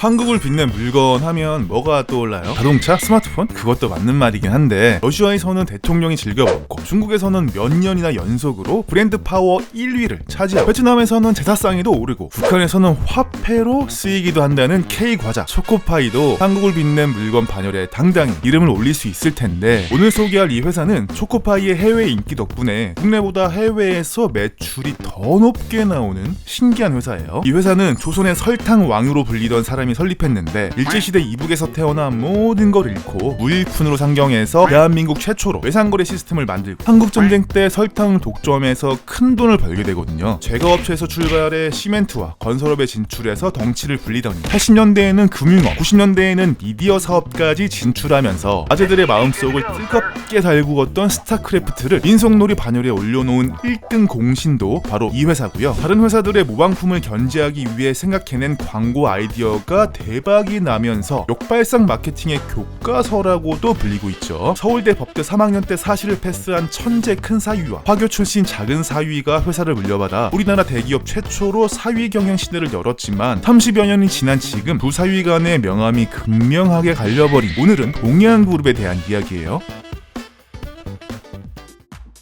한국을 빛낸 물건 하면 뭐가 떠올라요? 자동차? 스마트폰? 그것도 맞는 말이긴 한데 러시아에서는 대통령이 즐겨 먹고 중국에서는 몇 년이나 연속으로 브랜드 파워 1위를 차지하고 베트남에서는 제사상에도 오르고 북한에서는 화폐로 쓰이기도 한다는 K 과자 초코파이도 한국을 빛낸 물건 반열에 당당히 이름을 올릴 수 있을 텐데 오늘 소개할 이 회사는 초코파이의 해외 인기 덕분에 국내보다 해외에서 매출이 더 높게 나오는 신기한 회사예요. 이 회사는 조선의 설탕 왕으로 불리던 사람이 설립했는데 일제시대 이북에서 태어나 모든 걸 잃고 무일푼으로 상경해서 대한민국 최초로 외상거래 시스템을 만들고 한국전쟁 때 설탕을 독점해서 큰 돈을 벌게 되거든요. 제과업체에서 출발해 시멘트와 건설업에 진출해서 덩치를 불리더니 80년대에는 금융업, 90년대에는 미디어 사업까지 진출하면서 아재들의 마음속을 뜨겁게 달구었던 스타크래프트를 민속놀이 반열에 올려놓은 1등 공신도 바로 이 회사고요. 다른 회사들의 모방품을 견제하기 위해 생각해낸 광고 아이디어가 대박이 나면서 역발상 마케팅의 교과서라고도 불리고 있죠. 서울대 법대 3학년 때 사실을 패스한 천재 큰 사위와 화교 출신 작은 사위가 회사를 물려받아 우리나라 대기업 최초로 사위 경영 시대를 열었지만 30여 년이 지난 지금 두 사위 간의 명함이 극명하게 갈려버린 오늘은 동해안그룹에 대한 이야기예요.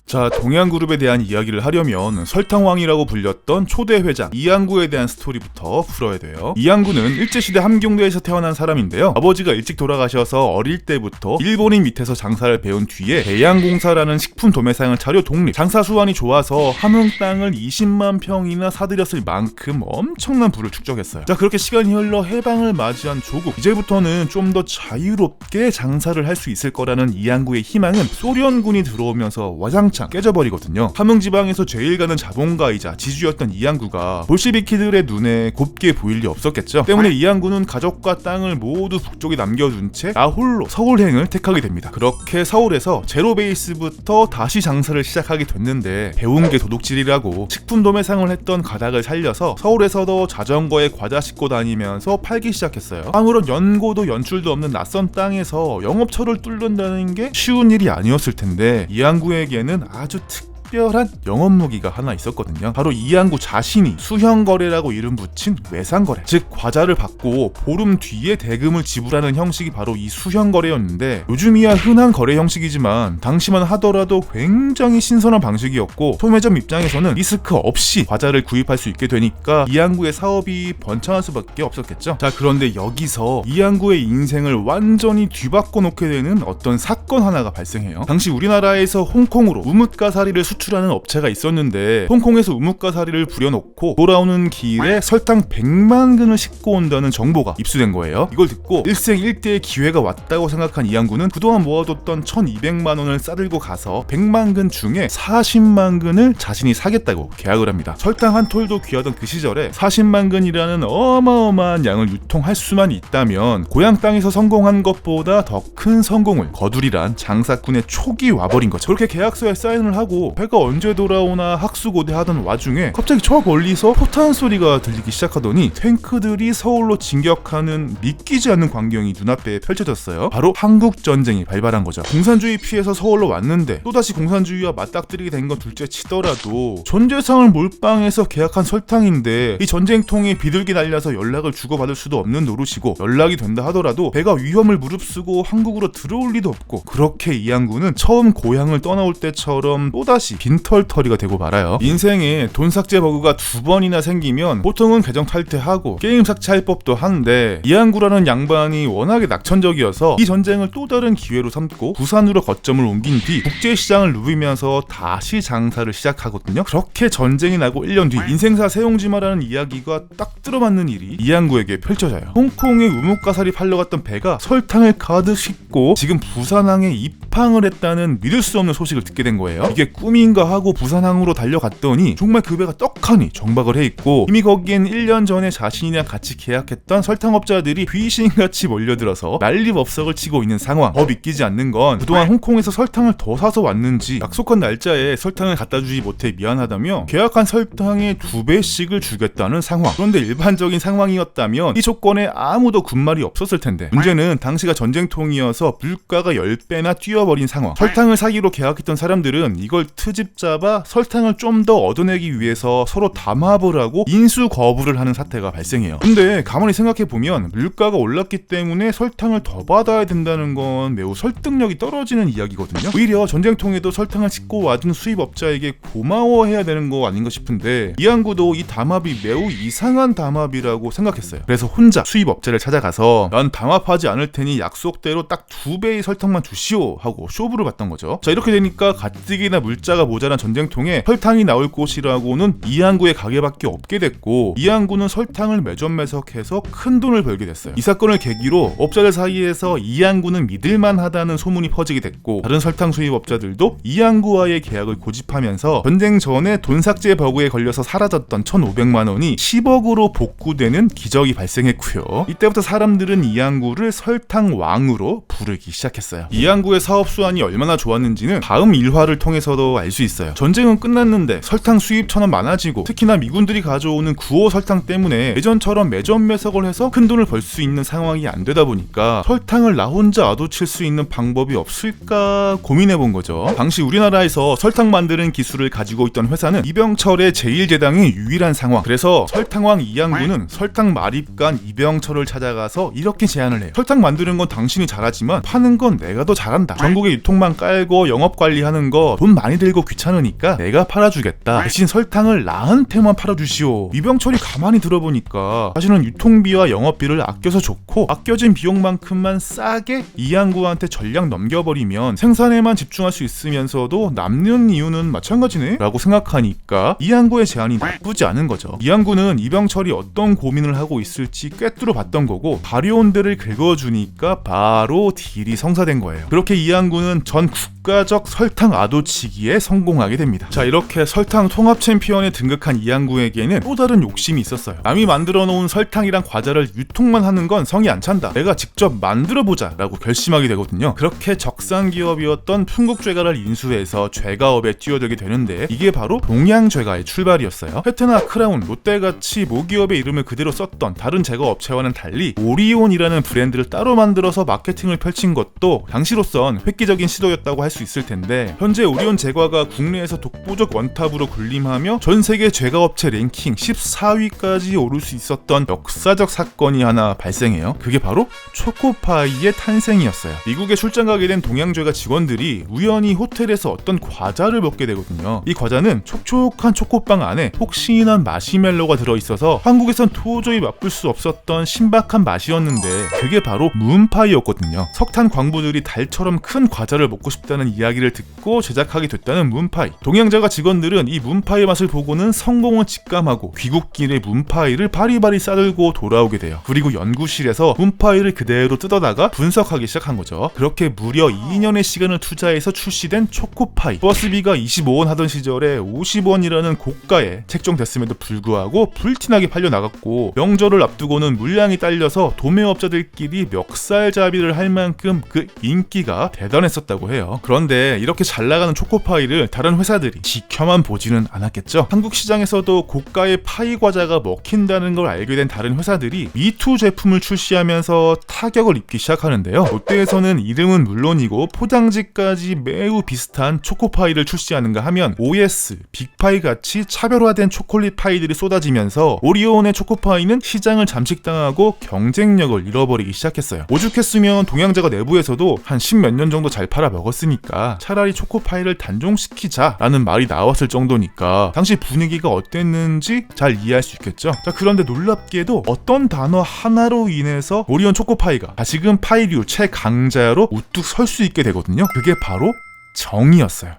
자, 동양그룹에 대한 이야기를 하려면 설탕왕이라고 불렸던 초대 회장 이양구에 대한 스토리부터 풀어야 돼요. 이양구는 일제시대 함경도에서 태어난 사람인데요. 아버지가 일찍 돌아가셔서 어릴 때부터 일본인 밑에서 장사를 배운 뒤에 대양공사라는 식품 도매상을 차려 독립. 장사 수완이 좋아서 함흥 땅을 20만 평이나 사들였을 만큼 엄청난 부를 축적했어요. 자, 그렇게 시간이 흘러 해방을 맞이한 조국. 이제부터는 좀 더 자유롭게 장사를 할 수 있을 거라는 이양구의 희망은 소련군이 들어오면서 와장 창 깨져버리거든요. 함흥 지방에서 제일 가는 자본가이자 지주였던 이양구가 볼시비키들의 눈에 곱게 보일 리 없었겠죠. 때문에 이양구는 가족과 땅을 모두 북쪽에 남겨둔 채 나홀로 서울행을 택하게 됩니다. 그렇게 서울에서 제로 베이스부터 다시 장사를 시작하게 됐는데 배운 게 도둑질이라고 식품 도매상을 했던 가닥을 살려서 서울에서도 자전거에 과자 싣고 다니면서 팔기 시작했어요. 아무런 연고도 연출도 없는 낯선 땅에서 영업처를 뚫는다는 게 쉬운 일이 아니었을 텐데 이양구에게는 아주 특 별한 영업 무기가 하나 있었거든요. 바로 이양구 자신이 수형 거래라고 이름 붙인 외상 거래. 즉 과자를 받고 보름 뒤에 대금을 지불하는 형식이 바로 이 수형 거래였는데 요즘이야 흔한 거래 형식이지만 당시만 하더라도 굉장히 신선한 방식이었고 소매점 입장에서는 리스크 없이 과자를 구입할 수 있게 되니까 이양구의 사업이 번창할 수밖에 없었겠죠. 자 그런데 여기서 이양구의 인생을 완전히 뒤바꿔 놓게 되는 어떤 사건 하나가 발생해요. 당시 우리나라에서 홍콩으로 우뭇가사리를 수 출하는 업체가 있었는데 홍콩에서 우뭇가사리를 부려놓고 돌아오는 길에 설탕 100만 근을 싣고 온다는 정보가 입수된 거예요. 이걸 듣고 일생 일대의 기회가 왔다고 생각한 이양구는 그동안 모아뒀던 1200만 원을 싸들고 가서 100만 근 중에 40만 근을 자신이 사겠다고 계약을 합니다. 설탕 한 톨도 귀하던 그 시절에 40만 근이라는 어마어마한 양을 유통할 수만 있다면 고향 땅에서 성공한 것보다 더 큰 성공을 거두리란 장사꾼의 촉이 와버린 거죠. 그렇게 계약서에 사인을 하고 배가 언제 돌아오나 학수고대 하던 와중에 갑자기 저 멀리서 포탄 소리가 들리기 시작하더니 탱크들이 서울로 진격하는 믿기지 않는 광경이 눈앞에 펼쳐졌어요. 바로 한국 전쟁이 발발한 거죠. 공산주의 피해서 서울로 왔는데 또다시 공산주의와 맞닥뜨리게 된 건 둘째 치더라도 전 재산을 몰빵해서 계약한 설탕인데 이 전쟁통에 비둘기 날려서 연락을 주고받을 수도 없는 노릇이고 연락이 된다 하더라도 배가 위험을 무릅쓰고 한국으로 들어올 리도 없고 그렇게 이양구는 처음 고향을 떠나올 때처럼 또다시 빈털터리가 되고 말아요. 인생에 돈 삭제 버그가 두 번이나 생기면 보통은 계정 탈퇴하고 게임 삭제할 법도 한데 이양구라는 양반이 워낙에 낙천적이어서 이 전쟁을 또 다른 기회로 삼고 부산으로 거점을 옮긴 뒤 국제시장을 누비면서 다시 장사를 시작하거든요. 그렇게 전쟁이 나고 1년 뒤 인생사 세용지마라는 이야기가 딱 들어맞는 일이 이양구에게 펼쳐져요. 홍콩에 우뭇가사리 팔러 갔던 배가 설탕을 가득 싣고 지금 부산항에 입 항을 했다는 믿을 수 없는 소식을 듣게 된 거예요. 이게 꿈인가 하고 부산항으로 달려갔더니 정말 그 배가 떡하니 정박을 해 있고 이미 거기엔 1년 전에 자신이랑 같이 계약했던 설탕업자들이 귀신같이 몰려들어서 난리법석을 치고 있는 상황. 더 믿기지 않는 건 그동안 홍콩에서 설탕을 더 사서 왔는지 약속한 날짜에 설탕을 갖다 주지 못해 미안하다며 계약한 설탕의 두 배씩을 주겠다는 상황. 그런데 일반적인 상황이었다면 이 조건에 아무도 군말이 없었을 텐데 문제는 당시가 전쟁통이어서 물가가 10배나 뛰어 버린 끊겨버린 상황. 설탕을 사기로 계약했던 사람들은 이걸 트집 잡아 설탕을 좀 더 얻어내기 위해서 서로 담합을 하고 인수 거부를 하는 사태가 발생해요. 근데 가만히 생각해 보면 물가가 올랐기 때문에 설탕을 더 받아야 된다는 건 매우 설득력이 떨어지는 이야기거든요. 오히려 전쟁통에도 설탕을 싣고 와준 수입업자에게 고마워해야 되는 거 아닌가 싶은데 이항구도 이 담합이 매우 이상한 담합이라고 생각했어요. 그래서 혼자 수입업자를 찾아가서 난 담합하지 않을 테니 약속대로 딱 두 배의 설탕만 주시오 하고 쇼부를 받던 거죠. 자 이렇게 되니까 가뜩이나 물자가 모자란 전쟁통에 설탕이 나올 곳이라고는 이항구의 가게밖에 없게 됐고 이항구는 설탕을 매점 매석해서 큰 돈을 벌게 됐어요. 이 사건을 계기로 업자들 사이에서 이항구는 믿을만하다는 소문이 퍼지게 됐고 다른 설탕 수입업자들도 이항구와의 계약을 고집하면서 전쟁 전에 돈 삭제 버구에 걸려서 사라졌던 1,500만 원이 10억으로 복구되는 기적이 발생했고요. 이때부터 사람들은 이항구를 설탕 왕으로 부르기 시작했어요. 이항구의 사업 수완이 얼마나 좋았는지는 다음 일화를 통해서도 알 수 있어요. 전쟁은 끝났는데 설탕 수입 천원 많아지고 특히나 미군들이 가져오는 구호 설탕 때문에 예전처럼 매점 매석을 해서 큰 돈을 벌 수 있는 상황이 안 되다 보니까 설탕을 나 혼자 아도칠 수 있는 방법이 없을까 고민해 본 거죠. 당시 우리나라에서 설탕 만드는 기술을 가지고 있던 회사는 이병철의 제1제당이 유일한 상황. 그래서 설탕왕 이양구는 설탕 마립간 이병철을 찾아가서 이렇게 제안을 해요. 설탕 만드는 건 당신이 잘하지만 파는 건 내가 더 잘한다. 전국에 유통망 깔고 영업 관리하는 거 돈 많이 들고 귀찮으니까 내가 팔아주겠다. 대신 설탕을 나한테만 팔아주시오. 이병철이 가만히 들어보니까 사실은 유통비와 영업비를 아껴서 좋고 아껴진 비용만큼만 싸게 이양구한테 전량 넘겨버리면 생산에만 집중할 수 있으면서도 남는 이유는 마찬가지네? 라고 생각하니까 이양구의 제안이 나쁘지 않은 거죠. 이양구는 이병철이 어떤 고민을 하고 있을지 꿰뚫어 봤던 거고 발효온들을 긁어주니까 바로 딜이 성사된 거예요. 그렇게 이양 구는 전 국가적 설탕 아도치기에 성공하게 됩니다. 자 이렇게 설탕 통합 챔피언에 등극한 이양구에게는 또 다른 욕심이 있었어요. 남이 만들어 놓은 설탕이랑 과자를 유통만 하는 건 성이 안 찬다. 내가 직접 만들어 보자라고 결심하게 되거든요. 그렇게 적산 기업이었던 풍국죄가를 인수해서 죄가업에 뛰어들게 되는데 이게 바로 동양죄가의 출발이었어요. 혜태나 크라운, 롯데같이 모기업의 이름을 그대로 썼던 다른 제과 업체와는 달리 오리온이라는 브랜드를 따로 만들어서 마케팅을 펼친 것도 당시로선 획기적인 시도였다고 할 수 있을 텐데 현재 오리온 제과가 국내에서 독보적 원탑으로 군림하며 전 세계 제과업체 랭킹 14위까지 오를 수 있었던 역사적 사건이 하나 발생해요. 그게 바로 초코파이의 탄생이었어요. 미국에 출장 가게 된 동양제과 직원들이 우연히 호텔에서 어떤 과자를 먹게 되거든요. 이 과자는 촉촉한 초코빵 안에 폭신한 마시멜로가 들어있어서 한국에선 도저히 맛볼 수 없었던 신박한 맛이었는데 그게 바로 문파이였거든요. 석탄 광부들이 달처럼 큰 과자를 먹고 싶다는 이야기를 듣고 제작하게 됐다는 문파이. 동양제과 직원들은 이 문파이 맛을 보고는 성공을 직감하고 귀국길에 문파이를 바리바리 싸들고 돌아오게 돼요. 그리고 연구실에서 문파이를 그대로 뜯어다가 분석하기 시작한 거죠. 그렇게 무려 2년의 시간을 투자해서 출시된 초코파이. 버스비가 25원 하던 시절에 50원이라는 고가에 책정됐음에도 불구하고 불티나게 팔려 나갔고 명절을 앞두고는 물량이 딸려서 도매업자들끼리 멱살잡이를 할 만큼 그 인기가 대 단했었다고 해요. 그런데 이렇게 잘 나가는 초코파이를 다른 회사들이 지켜만 보지는 않았겠죠. 한국 시장에서도 고가의 파이 과자가 먹힌다는 걸 알게 된 다른 회사들이 미투 제품을 출시하면서 타격을 입기 시작하는데요. 롯데에서는 이름은 물론이고 포장지까지 매우 비슷한 초코파이를 출시하는가 하면 OS, 빅파이 같이 차별화된 초콜릿 파이들이 쏟아지면서 오리온의 초코파이는 시장을 잠식당하고 경쟁력을 잃어버리기 시작했어요. 오죽했으면 동양제가 내부에서도 한 십몇 년 정도 잘 팔아 먹었으니까 차라리 초코파이를 단종시키자라는 말이 나왔을 정도니까 당시 분위기가 어땠는지 잘 이해할 수 있겠죠. 자 그런데 놀랍게도 어떤 단어 하나로 인해서 오리온 초코파이가 다시금 파이류 최강자로 우뚝 설 수 있게 되거든요. 그게 바로 정이었어요.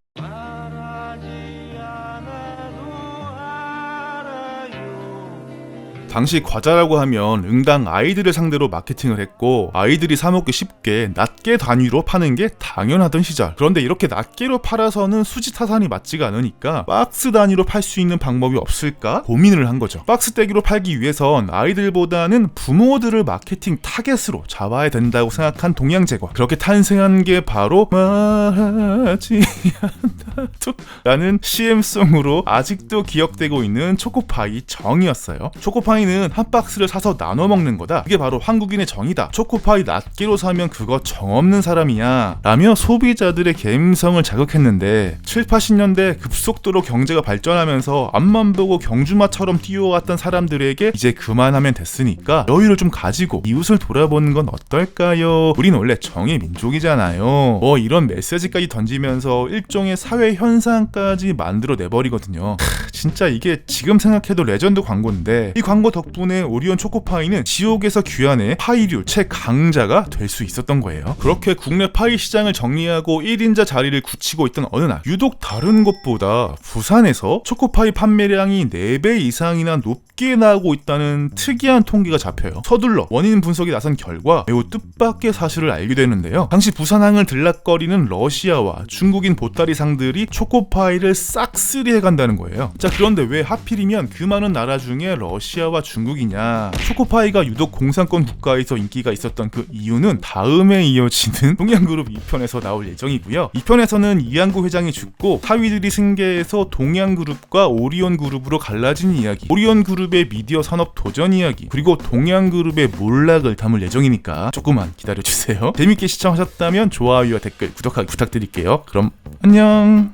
당시 과자라고 하면 응당 아이들을 상대로 마케팅을 했고 아이들이 사먹기 쉽게 낱개 단위로 파는 게 당연하던 시절. 그런데 이렇게 낱개로 팔아서는 수지 타산이 맞지가 않으니까 박스 단위로 팔 수 있는 방법이 없을까 고민을 한 거죠. 박스 떼기로 팔기 위해선 아이들보다는 부모들을 마케팅 타겟으로 잡아야 된다고 생각한 동양제과 그렇게 탄생한 게 바로 말하지 않아도 라는 CM송으로 아직도 기억되고 있는 초코파이 정이었어요. 초코파이 초코파이는 한 박스를 사서 나눠 먹는 거다. 그게 바로 한국인의 정이다. 초코파이 낱개로 사면 그거 정 없는 사람이야. 라며 소비자들의 감성을 자극했는데 7, 80년대 급속도로 경제가 발전하면서 앞만 보고 경주마처럼 뛰어왔던 사람들에게 이제 그만하면 됐으니까 여유를 좀 가지고 이웃을 돌아보는 건 어떨까요? 우린 원래 정의 민족이잖아요. 뭐 이런 메시지까지 던지면서 일종의 사회 현상까지 만들어 내버리거든요. 크, 진짜 이게 지금 생각해도 레전드 광고인데 이 광고 덕분에 오리온 초코파이는 지옥에서 귀환해 파이류 최강자가 될 수 있었던 거예요. 그렇게 국내 파이 시장을 정리하고 1인자 자리를 굳히고 있던 어느 날 유독 다른 곳보다 부산에서 초코파이 판매량이 4배 이상이나 높게 나오고 있다는 특이한 통계가 잡혀요. 서둘러 원인 분석에 나선 결과 매우 뜻밖의 사실을 알게 되는데요. 당시 부산항을 들락거리는 러시아와 중국인 보따리 상들이 초코파이를 싹쓸이 해간다는 거예요. 자 그런데 왜 하필이면 그 많은 나라 중에 러시아와 중국이냐? 초코파이가 유독 공산권 국가에서 인기가 있었던 그 이유는 다음에 이어지는 동양그룹 2편에서 나올 예정이고요. 2편에서는 이양구 회장이 죽고 사위들이 승계해서 동양그룹과 오리온그룹으로 갈라진 이야기, 오리온그룹의 미디어 산업 도전 이야기, 그리고 동양그룹의 몰락을 담을 예정이니까 조금만 기다려주세요. 재밌게 시청하셨다면 좋아요와 댓글, 구독하기 부탁드릴게요. 그럼 안녕.